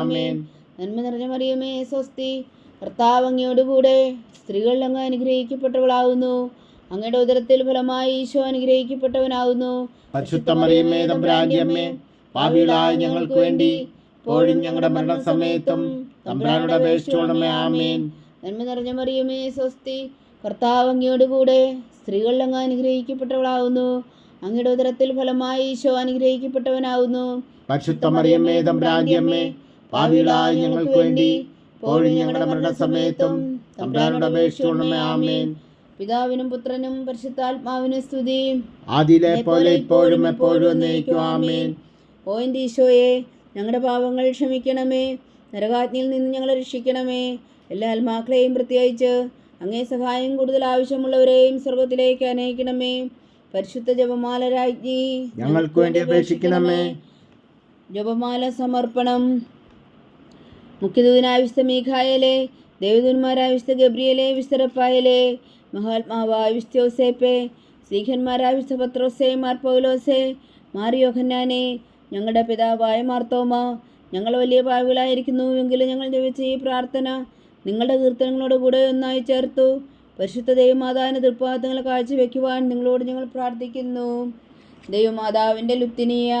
ആമേൻ. നന്മ നിറഞ്ഞ മറിയമേ സ്വസ്തി. കർത്താവ് അങ്ങയോടുകൂടെ സ്ത്രീകൾ അങ്ങ് അനുഗ്രഹിക്കപ്പെട്ടവളാകുന്നു അങ്ങയുടെ ഉദരത്തിൽ ഫലമായി ഈശോ അനുഗ്രഹിക്കപ്പെട്ടവനാകുന്നു പരിശുദ്ധ മറിയമേ തമ്പുരാന്റെ അമ്മേ പാവികളായ ഞങ്ങൾക്ക് വേണ്ടി ഇപ്പോഴും ഞങ്ങളുടെ മരണസമയത്തും തമ്പുരാനോട് അപേക്ഷിച്ചുകൊള്ളണമേ ആമേൻ. നന്മ നിറഞ്ഞ മറിയമേ സ്വസ്തി. കർത്താവ് അങ്ങയോടുകൂടെ സ്ത്രീകൾ അങ്ങ് അനുഗ്രഹിക്കപ്പെട്ടവളാകുന്നു അങ്ങയുടെ ഉദരത്തിൽ ഫലമായി ഈശോ അനുഗ്രഹിക്കപ്പെട്ടവനാകുന്നു പരിശുദ്ധ മറിയമ്മേ അമ്മേ ഞങ്ങൾക്ക് വേണ്ടി ഇപ്പോഴും ഞങ്ങളുടെ മരണസമയത്തും തമ്പാനോട് അപേക്ഷിച്ചുകൊള്ളണമേ ആമേൻ. പിതാവിനും പുത്രനും പരിശുദ്ധാത്മാവിനും സ്തുതി. ആദിയിലെ പോലെ ഇപ്പോഴും എപ്പോഴും എന്നേക്കും ആമേൻ. ഓ എന്റെ ഈശോയെ ഞങ്ങളുടെ പാപങ്ങൾ ക്ഷമിക്കണമേ. നരകാജ്ഞയിൽ നിന്ന് ഞങ്ങളെ രക്ഷിക്കണമേ. എല്ലാ ആത്മാക്കളെയും പ്രത്യേകിച്ച് അങ്ങേ സഹായം കൂടുതൽ ആവശ്യമുള്ളവരെയും സ്വർഗത്തിലേക്ക് അനയിക്കണമേ പരിശുദ്ധ ജപമാല രാജ്ഞി ഞങ്ങൾക്ക് വേണ്ടി അപേക്ഷിക്കണമേ. ജപമാല സമർപ്പണം. മുഖ്യദൂതനായ വിശുദ്ധ മീഖായലെ ദേവദൂന്മാരായ വിശുദ്ധ ഗബ്രിയലെ വിസ്തറപ്പായലെ മഹാത്മാവായ വിസ്ത്യോസേപ്പെ ശ്രീഖന്മാരായ വിശുദ്ധ പത്രോസേ മാർ പൗലോസെ മാറിയോഹന്നാനെ ഞങ്ങളുടെ പിതാവായ മാർത്തോമ ഞങ്ങൾ വലിയ പാവികളായിരിക്കുന്നു എങ്കിലും ഞങ്ങൾ ജപിച്ച ഈ പ്രാർത്ഥന നിങ്ങളുടെ കീർത്തനങ്ങളോട് കൂടെ ഒന്നായി ചേർത്തു. പരിശുദ്ധ ദൈവമാതാവിന് തൃപ്പാദങ്ങൾ കാഴ്ചവെക്കുവാൻ നിങ്ങളോട് ഞങ്ങൾ പ്രാർത്ഥിക്കുന്നു. ദൈവമാതാവിന്റെ ലുത്തിനിയ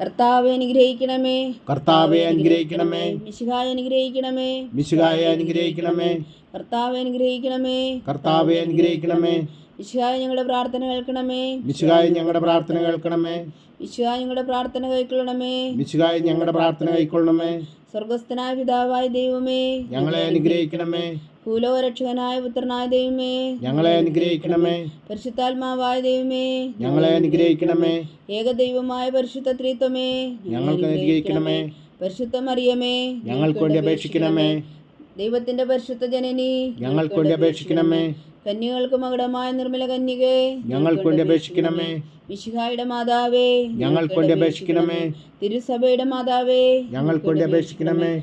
കർത്താവെ അനുഗ്രഹിക്കണമേ. കർത്താവെ അനുഗ്രഹിക്കണമേ. മിശുഹായ അനുഗ്രഹിക്കണമേ. മിശുകായെ അനുഗ്രഹിക്കണമേ. കർത്താവെ അനുഗ്രഹിക്കണമേ. കർത്താവെ അനുഗ്രഹിക്കണമേ. വിശുഹായ ഞങ്ങളുടെ പ്രാർത്ഥന കേൾക്കണമേ. വിശുഹായ ഞങ്ങളുടെ പ്രാർത്ഥന കേൾക്കണമേ. വിശുഹായ ഞങ്ങളുടെ പ്രാർത്ഥന കൈക്കൊള്ളണമേ വിശുഹായ ഞങ്ങളുടെ പ്രാർത്ഥന കൈക്കൊള്ളണമേ സ്വർഗസ്ഥനായ പിതാവായ ദൈവമേ. ഞങ്ങളെ അനുഗ്രഹിക്കണമേ. ഭൂലോകരക്ഷകനായ പുത്രനായ ദൈവമേ. ഞങ്ങളെ അനുഗ്രഹിക്കണമേ. പരിശുദ്ധാത്മാവായ ദൈവമേ. ഞങ്ങളെ അനുഗ്രഹിക്കണമേ. ഏകദൈവമായ പരിശുദ്ധ ത്രിത്വമേ ഞങ്ങൾക്ക് അനുഗ്രഹിക്കണമേ. പരിശുദ്ധ മറിയമേ ഞങ്ങൾക്ക് വേണ്ടി അപേക്ഷിക്കണമേ. ദൈവത്തിന്റെ പരിശുദ്ധ ജനനി. ഞങ്ങൾക്ക് വേണ്ടി അപേക്ഷിക്കണമേ. കന്യകൾക്ക് മകുടമായ നിർമ്മല കന്യകേ. ഞങ്ങൾക്ക് വേണ്ടി അപേക്ഷിക്കണമേ. മിശിഹായുടെ മാതാവേ. ഞങ്ങൾക്ക് വേണ്ടി അപേക്ഷിക്കണമേ. തിരുസഭയുടെ മാതാവേ. ഞങ്ങൾക്ക് വേണ്ടി അപേക്ഷിക്കണമേ.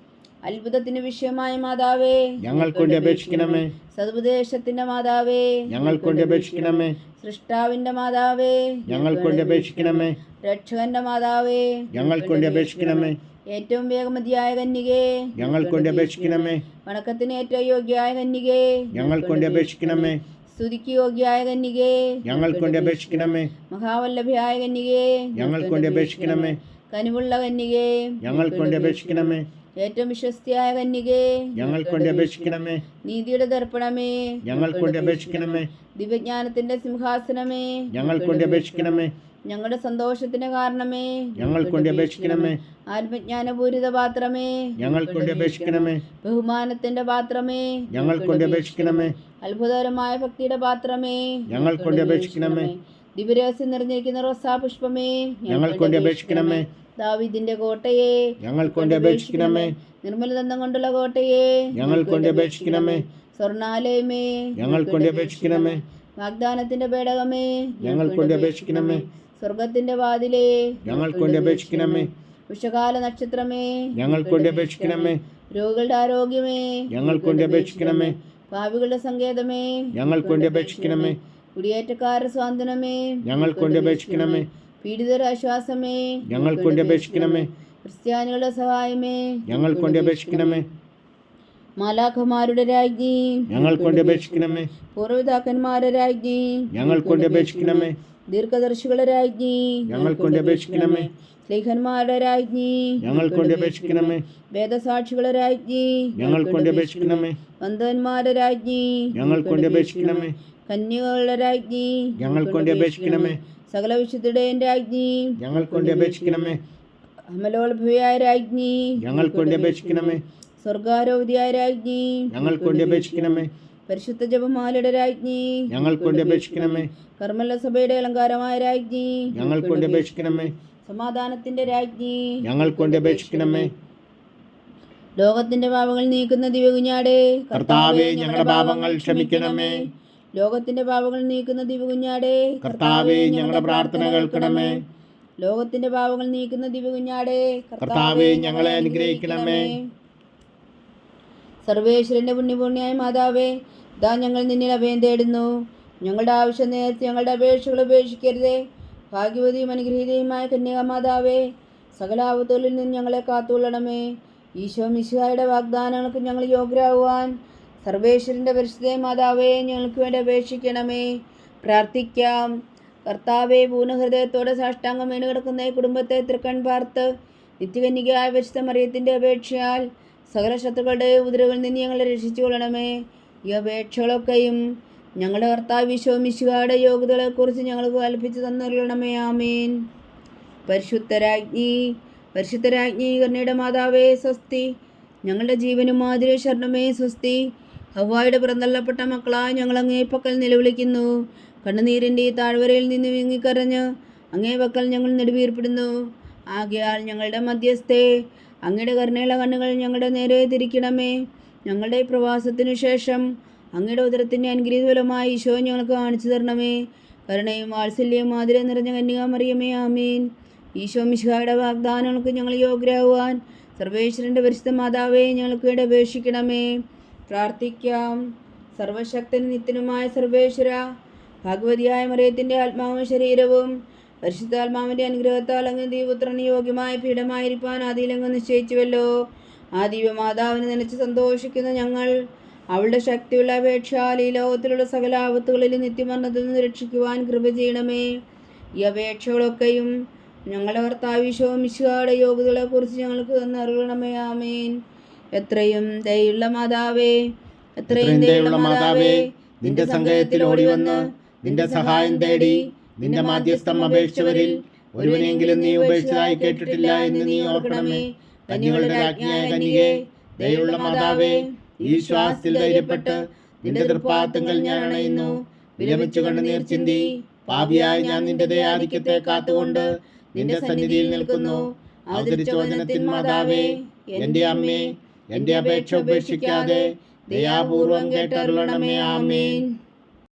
അത്ഭുതത്തിന് വിഷയമായ മാതാവേ ഞങ്ങൾക്ക് വേണ്ടി അപേക്ഷിക്കണമേ. സതുപദേശത്തിന്റെ മാതാവേ ഞങ്ങൾക്ക് വേണ്ടി അപേക്ഷിക്കണമേ. സൃഷ്ടാവിന്റെ മാതാവേ ഞങ്ങൾക്ക് വേണ്ടി അപേക്ഷിക്കണമേ. രക്ഷകന്റെ മാതാവേ ഞങ്ങൾക്ക് വേണ്ടി അപേക്ഷിക്കണമേ. ഏറ്റവും വേഗമതിയായ കന്യകേ ഞങ്ങൾക്ക് വേണ്ടി അപേക്ഷിക്കണമേ. വണക്കത്തിന് ഏറ്റവും യോഗ്യയായ കന്യകേ ഞങ്ങൾക്ക് വേണ്ടി അപേക്ഷിക്കണമേ. സ്തുതിക്ക് യോഗ്യയായ കന്യകേ ഞങ്ങൾക്ക് വേണ്ടി അപേക്ഷിക്കണമേ. മഹാവല്ലഭയായ കന്യകേ ഞങ്ങൾക്ക് വേണ്ടി അപേക്ഷിക്കണമേ. കനിവുള്ള കന്യകേ ഞങ്ങൾക്ക് വേണ്ടി അപേക്ഷിക്കണമേ. ഏറ്റവും വിശ്വസ്തിയായ കന്യകേ ഞങ്ങൾ കൊണ്ട് അപേക്ഷിക്കണമേ. നീതിയുടെ ദർപ്പണമേ. ഞങ്ങൾ കൊണ്ട് അപേക്ഷിക്കണമേ. ദിവ്യജ്ഞാനത്തിന്റെ സിംഹാസനമേ. ഞങ്ങൾ കൊണ്ട് അപേക്ഷിക്കണമേ. ഞങ്ങളുടെ സന്തോഷത്തിന് കാരണമേ. ഞങ്ങൾ കൊണ്ട് അപേക്ഷിക്കണമേ. ആത്മജ്ഞാനപൂരിത പാത്രമേ. ഞങ്ങൾ കൊണ്ട് അപേക്ഷിക്കണമേ. ബഹുമാനത്തിന്റെ പാത്രമേ. ഞങ്ങൾ കൊണ്ട് അപേക്ഷിക്കണമേ. അത്ഭുതകരമായ ഭക്തിയുടെ പാത്രമേ. ഞങ്ങൾ കൊണ്ട് അപേക്ഷിക്കണമേ. ദിവരഹസ്യം നിറഞ്ഞിരിക്കുന്ന റോസാ പുഷ്പമേ. ഞങ്ങൾ കൊണ്ട് അപേക്ഷിക്കണമേ. ദാവിദിന്റെ കോട്ടയെ ഞങ്ങൾ കൊണ്ട് അപേക്ഷിക്കണമേ. നിർമ്മലദന്തം കൊണ്ടുള്ള കോട്ടയെ ഞങ്ങൾ കൊണ്ട് അപേക്ഷിക്കണമേ. സ്വർണാലയമേ ഞങ്ങൾ കൊണ്ട് അപേക്ഷിക്കണമേ. വാഗ്ദാനത്തിന്റെ പേടകമേ ഞങ്ങൾ കൊണ്ട് അപേക്ഷിക്കണമേ. സ്വർഗത്തിന്റെ വാതിലേ ഞങ്ങൾ കൊണ്ട് അപേക്ഷിക്കണമേ. ഉഷകാല നക്ഷത്രമേ ഞങ്ങൾ കൊണ്ട് അപേക്ഷിക്കണമേ. രോഗികളുടെ ആരോഗ്യമേ ഞങ്ങൾ കൊണ്ട് അപേക്ഷിക്കണമേ. ഭാവികളുടെ സങ്കേതമേ ഞങ്ങൾ കൊണ്ട് അപേക്ഷിക്കണമേ. കുടിയേറ്റക്കാരുടെ സ്വാതന്ത്ര്യമേ ഞങ്ങൾ കൊണ്ട് അപേക്ഷിക്കണമേ. പീഡിതരുടെ ആശ്വാസമേ ഞങ്ങൾക്ക് വേണ്ടി അപേക്ഷിക്കണമേ. ക്രിസ്ത്യാനികളുടെ സഹായമേ ഞങ്ങൾക്ക് വേണ്ടി അപേക്ഷിക്കണമേ. മാലാഖമാരുടെ രാജ്ഞി ഞങ്ങൾക്ക് വേണ്ടി അപേക്ഷിക്കണമേ. പൂർവിതാക്കന്മാരുടെ രാജ്ഞി ഞങ്ങൾക്ക് വേണ്ടി അപേക്ഷിക്കണമേ. ദീർഘദർശികളുടെ രാജ്ഞി ഞങ്ങൾക്ക് വേണ്ടി അപേക്ഷിക്കണമേ. ലേഖന്മാരുടെ രാജ്ഞി ഞങ്ങൾക്ക് വേണ്ടി അപേക്ഷിക്കണമേ. വേദസാക്ഷികളുടെ രാജ്ഞി ഞങ്ങൾക്ക് വേണ്ടി അപേക്ഷിക്കണമേ. വന്ധവന്മാരുടെ രാജ്ഞി ഞങ്ങൾക്ക് വേണ്ടി അപേക്ഷിക്കണമേ. കന്യകളുടെ രാജ്ഞി ഞങ്ങൾക്ക് വേണ്ടി അപേക്ഷിക്കണമേ. സകല വിശുദ്ധയുടെയും രാജ്ഞി ഞങ്ങൾ കൊണ്ട് അപേക്ഷിക്കണമേ. അമലോത്ഭവിയായ രാജ്ഞി ഞങ്ങൾ കൊണ്ട് അപേക്ഷിക്കണമേ. സ്വർഗാരോധിയായ രാജ്ഞി ഞങ്ങൾ കൊണ്ട് അപേക്ഷിക്കണമേ. പരിശുദ്ധ ജപമാലയുടെ രാജ്ഞി ഞങ്ങൾ കൊണ്ട് അപേക്ഷിക്കണമേ. കർമ്മല സഭയുടെ അലങ്കാരമായ രാജ്ഞി ഞങ്ങൾ കൊണ്ട് അപേക്ഷിക്കണമേ. സമാധാനത്തിന്റെ രാജ്ഞി ഞങ്ങൾ കൊണ്ട് അപേക്ഷിക്കണമേ. ലോകത്തിന്റെ പാപങ്ങൾ നീക്കുന്ന ദിവ്യകുഞ്ഞാടേ കർത്താവേ ഞങ്ങളുടെ പാപങ്ങൾ ക്ഷമിക്കണമേ. ലോകത്തിന്റെ പാപങ്ങൾ നീക്കുന്ന ദിവകുഞ്ഞാടേ കർത്താവേ ഞങ്ങളുടെ പ്രാർത്ഥന കേൾക്കണമേ. ലോകത്തിന്റെ പാപങ്ങൾ നീക്കുന്ന ദിവകുഞ്ഞാടേ കർത്താവേ ഞങ്ങളെ അനുഗ്രഹിക്കണമേ. സർവേശ്വരന്റെ പുണ്യപുണ്യായ മാതാവേ ഇതാ ഞങ്ങൾ നിന്നിൽ അഭയം തേടുന്നു. ഞങ്ങളുടെ ആവശ്യം നേരത്തെ ഞങ്ങളുടെ അപേക്ഷകൾ ഉപേക്ഷിക്കരുതേ. ഭാഗ്യവതിയും അനുഗ്രഹീതയുമായ കന്യകമാതാവേ സകല ആപത്തുകളിൽ നിന്ന് ഞങ്ങളെ കാത്തുകൊള്ളണമേ. ഈശോ മിശിഹായുടെ വാഗ്ദാനങ്ങൾക്ക് ഞങ്ങൾ യോഗ്യരാകുവാൻ സർവേശ്വരന്റെ പരിശുദ്ധ മാതാവേ ഞങ്ങൾക്ക് വേണ്ടി അപേക്ഷിക്കണമേ. പ്രാർത്ഥിക്കാം. കർത്താവെ പൂർണഹൃദയത്തോടെ സാഷ്ടാംഗം വീണ് കിടക്കുന്ന ഈ കുടുംബത്തെ തൃക്കൺ പാർത്ത് നിത്യകന്യകയായ പരിശുദ്ധ മറിയത്തിന്റെ അപേക്ഷയാൽ സകല ശത്രുക്കളുടെ ഉദരകളിൽ നിന്ന് ഞങ്ങളെ രക്ഷിച്ചു കൊള്ളണമേ ഈ അപേക്ഷകളൊക്കെയും ഞങ്ങളുടെ കർത്താവ് വിശോ മിശുകാരുടെ യോഗ്യതകളെക്കുറിച്ച് ഞങ്ങൾക്ക് കൽപ്പിച്ചു തന്നറിയണമേ ആമേൻ. പരിശുദ്ധരാജ്ഞി പരിശുദ്ധരാജ്ഞി കർണയുടെ മാതാവേ സ്വസ്തി. ഞങ്ങളുടെ ജീവനും മാതിരി ശരണമേ സ്വസ്തി. ഹവായുടെ പുറന്തള്ളപ്പെട്ട മക്കളായി ഞങ്ങൾ അങ്ങേ പക്കൽ നിലവിളിക്കുന്നു. കണ്ണുനീരിന്റെ ഈ താഴ്വരയിൽ നിന്ന് വിങ്ങിക്കരഞ്ഞ് അങ്ങേ പക്കൽ ഞങ്ങൾ നെടുവീർപ്പെടുന്നു. ആകയാൽ ഞങ്ങളുടെ മധ്യസ്ഥേ അങ്ങയുടെ കരുണയുള്ള കണ്ണുകൾ ഞങ്ങളുടെ നേരെ തിരിക്കണമേ. ഞങ്ങളുടെ പ്രവാസത്തിനു ശേഷം അങ്ങയുടെ ഉദരത്തിന്റെ അനുഗ്രഹീതഫലമായി ഈശോ ഞങ്ങൾക്ക് കാണിച്ചു തരണമേ. കരുണയും വാത്സല്യവും മാതിരം നിറഞ്ഞ കന്യകാമറിയമേ ആമീൻ. ഈശോ മിശിഹായുടെ വാഗ്ദാനങ്ങൾക്ക് ഞങ്ങൾ യോഗ്യരാകുവാൻ സർവേശ്വരന്റെ പരിശുദ്ധ മാതാവേ ഞങ്ങൾക്ക് വേണ്ടി അപേക്ഷിക്കണമേ പ്രാർത്ഥിക്കാം. സർവശക്തനും നിത്യനുമായ സർവേശ്വര ഭഗവതിയായ മറിയത്തിന്റെ ആത്മാവും ശരീരവും പരിശുദ്ധാത്മാവിന്റെ അനുഗ്രഹത്താൽ അങ്ങ് ദൈവപുത്രന് യോഗ്യമായ പീഠമായിരിക്കാൻ ആദിയിലങ്ങ് നിശ്ചയിച്ചുവല്ലോ. ആ ദിവ്യമാതാവിനെ നനച്ച് സന്തോഷിക്കുന്ന ഞങ്ങൾ അവളുടെ ശക്തിയുള്ള അപേക്ഷാൽ ഈ ലോകത്തിലുള്ള സകല ആപത്തുകളിൽ നിത്യമരണത്തിൽ നിന്ന് രക്ഷിക്കുവാൻ കൃപ ചെയ്യണമേ. ഈ അപേക്ഷകളൊക്കെയും ഞങ്ങളുടെ ഭർത്താവിശോ മിശുകാരുടെ യോഗ്യതകളെക്കുറിച്ച് ഞങ്ങൾക്ക് തന്നറിയണമേ. ആമേൻ. എത്രയും ദയുള്ള മാതാവേ എത്രയും ദയുള്ള മാതാവേ നിന്റെ സങ്കേതത്തിൽ ഓടി വന്ന് നിന്റെ സഹായം തേടി നിന്റെ മാധ്യസ്ഥം അപേക്ഷിച്ചവരിൽ ഒരുവനെങ്കിലും നീ ഉപേക്ഷിച്ചതായി കേട്ടിട്ടില്ല എന്ന് നീ ഓർക്കണമേ. കന്യകളുടെ രാജ്ഞിയായ കന്യകെ ദയുള്ള മാതാവേ ഈ ശ്വാസത്തിൽ ധൈര്യപ്പെട്ട് നിന്റെ തൃപ്പാത്തങ്ങൾ ഞാൻ അണയുന്നു. വിരമിച്ചു കണ്ട് നീർ ചിന്തി. പാപിയായി ഞാൻ നിന്റെ ദയാധിക്യത്തെ കാത്തുകൊണ്ട് നിന്റെ സന്നിധിയിൽ നിൽക്കുന്നു. അവതരിച്ച വചനത്തിൻ മാതാവേ എന്റെ അമ്മേ എന്റെ അപേക്ഷ ഉപേക്ഷിക്കാതെ ദയാപൂർവം കേട്ടരുളണമേ. ആമേൻ.